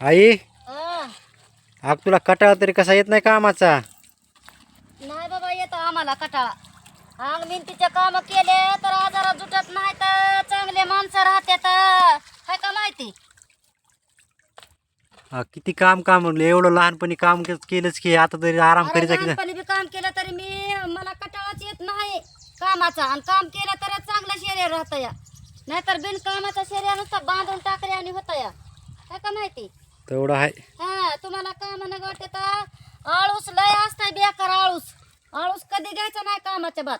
आई. आग तुला कटाळा तरी कसा येत नाही कामाचा? नाही बाबा येतो आम्हाला कटाळा. अंग मिनतीचे काम केले तर आजारात जुटत नाही तर चांगले माणसं राहतात काय का माहिती? हा, किती काम काम एवढं लहानपणी काम के- केलंच की आता तरी आराम अरे करीत की लहानपणी बी काम केलं तरी मी मला कटाळाच येत नाही कामाचा. आणि काम केलं तर चांगलं शरीर राहतं या. नाहीतर बिन कामाचा शरीर नुसतं बांधून टाकले आणि होतं या. काय का माहिती? तेवढं आहे. हा तुम्हाला काम न वाटत आळूस लय असताय बेकार आळूस. आळूस कधी घ्यायचा नाही कामाच्या बात.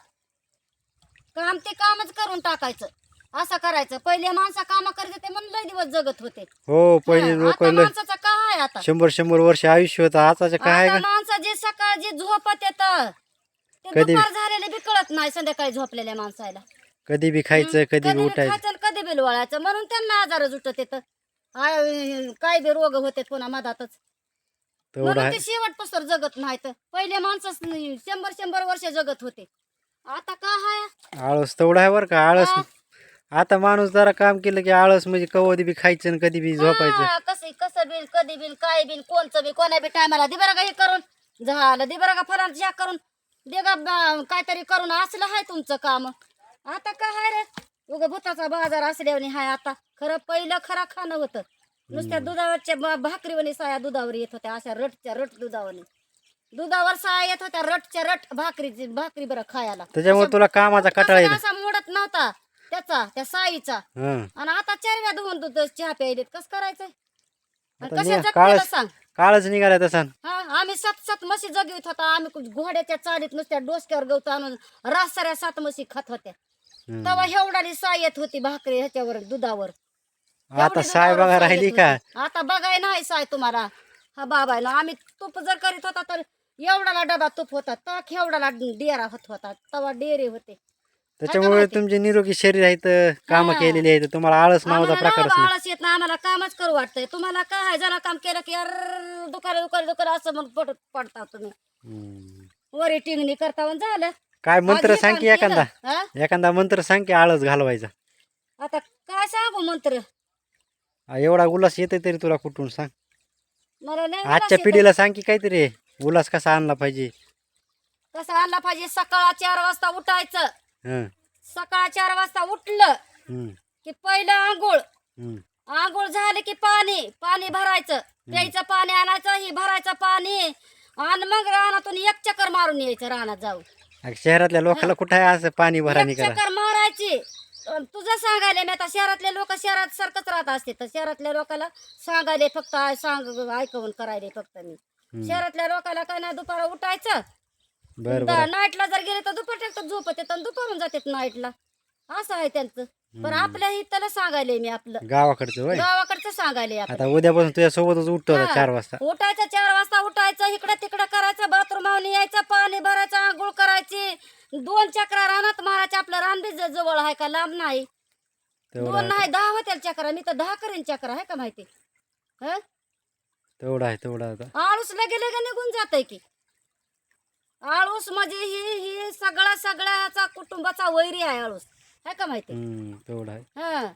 काम ते कामच करून टाकायचं. असं करायचं. पहिले माणसं काम करत होते म्हणून लय दिवस जगत होते. हो पहिले हा, लोक आता माणसाचं काय आहे आता? शंभर शंभर वर्ष आयुष्य होतं. आताचं काय आता का? माणसं जे सकाळ जे झोपत येत ते कधी- दुपार झालेले बी कळत नाही संध्याकाळी झोपलेल्या माणसाला. कधी बी खायचं कधी बी बी उठायचं. खायचं आणि कधी बी लोळायचं. म्हणून त्यांना आजार जुटत येत. काय बी रोग होते पुन्हा मधातच. तेवढं म्हणून आहे. ते शेवटपासून जगत नाहीत. पहिले माणसं शंभर शंभर वर्ष जगत होते. आता का हाय? आळस तेवढं आहे बरं का आळस. हा. आता माणूस जरा काम केलं की आळस म्हणजे कधी बी खायचं आणि कधी बी झोपायचं. हा, कसं कसं बिल कधी बिल काय बिल कोणचं बी कोणा बी टायमाला दे बरं का हे करून. झालं दे बरं का फराळ चहा करून. दे गा ब- काहीतरी करून. असलं हाय तुमचं काम. आता काय हाय रे? उग भूताचा बाजार असल्याने हाय आता. खरं पहिलं खरं खाणं होतं. नुसत्या दुधावरच्या भाकरीवणी साया दुधावर येत होत्या अशा रटच्या रट दुधावणी दुधावर साया येत होत्या रटच्या रट भाकरीची भाकरी बरं खायला. त्याच्यामुळे तुला कामाचा कटाळा असा मोडत नव्हता त्याचा त्या साईचा. हं आणि आता चारव्या धुवून दूध चहा प्यायलेत कस करायचंय? काळच निघाला तसा. आम्ही सात सात म्हशी जगवित होता आम्ही घोड्याच्या चालीत नुसत्या डोसक्यावर गवत आणून रासाऱ्या सात म्हशी खात होत्या. तेव्हा एवढाली साय येत होती भाकरी ह्याच्यावर दुधावर. आता एवढी साय बघा राहिली का. आता बघाय नाही साय तुम्हाला हा बाबा ना आम्ही तूप जर करीत होता तर एवढाला डबा तूप होता ताक एवढाला डेरा होत होता तवा डेरे होते त्याच्यामुळे माहिती? तुमचे निरोगी शरीर आहेत काम हा. केलेली आहेत तुम्हाला आळस नावाचा आम्हाला प्रकारच नाही नाही आळस येत नाही आम्हाला कामच करू वाटतंय तुम्हाला काय आहे जरा काम केलं की अर दुकान दुकान दुकान असं मग पडत पडता तुम्ही. वरी टिंगणी करता म्हणून झालं काय मंत्र आज हे सांग काम की एखादा हा? एखादा मंत्र सांग की आळस घालवायचा आता काय सांगू मंत्र एवढा उल्हास येते तरी तुला कुठून सांग? आजच्या. पिढीला सांग की काहीतरी उल्हास कसा आणला पाहिजे? कसं आणला पाहिजे? सकाळ चार वाजता उठायचं. सकाळ चार वाजता उठलं की पहिलं आंघोळ. आंघोळ झाले की पाणी. पाणी भरायचं. प्यायचं पाणी आणायचं. ही भरायचं पाणी. आणि मग रानातून एक चक्कर मारून यायचं रानात जाऊ शहरातल्या लोकांना कुठं असं पाणी करा चक्कर मारायची. अन तुझं सांगायला मी आता शहरातले लोक शहरात सारखंच राहत असते. तर शहरातल्या लोकांना सांगायले फक्त आय- सांग ऐकवून करायले फक्त मी. शहरातल्या लोकांना काय नाही दुपारा उठायचं. बरं बरं. नाईटला जर गेले तर दुपार टाकतात झोपत येतात आणि दुपारून जातात नाईटला असं आहे त्यांचं. पण आपल्या इथलं सांगायले मी आपलं. गावाकडचं होय? गावाकडचं सांगायले आपण आता उद्यापासून तुझ्या सोबतच उठतो आता हा. चार वाजता. उठायचं चार वाजता उठायचं इकडं तिकडं करायचं बाथरूम यायचं पाणी भरायचं आंघोळ करायची. दोन चक्रा रानात मारायचे आपलं रान बी ज- जवळ आहे का लांब नाही? दोन नाही दहा होत्या चक्रा. मी तर दहा करेन चक्रा आहे का माहिती? हं? तेवढा आहे तेवढा आता. आळूस लगे लगे निघून जात की. आळूस म्हणजे ही ही सगळा सगळ्याचा कुटुंबाचा वैरी आहे आळूस. आहे का माहिती? हं, तेवढा आहे. हा.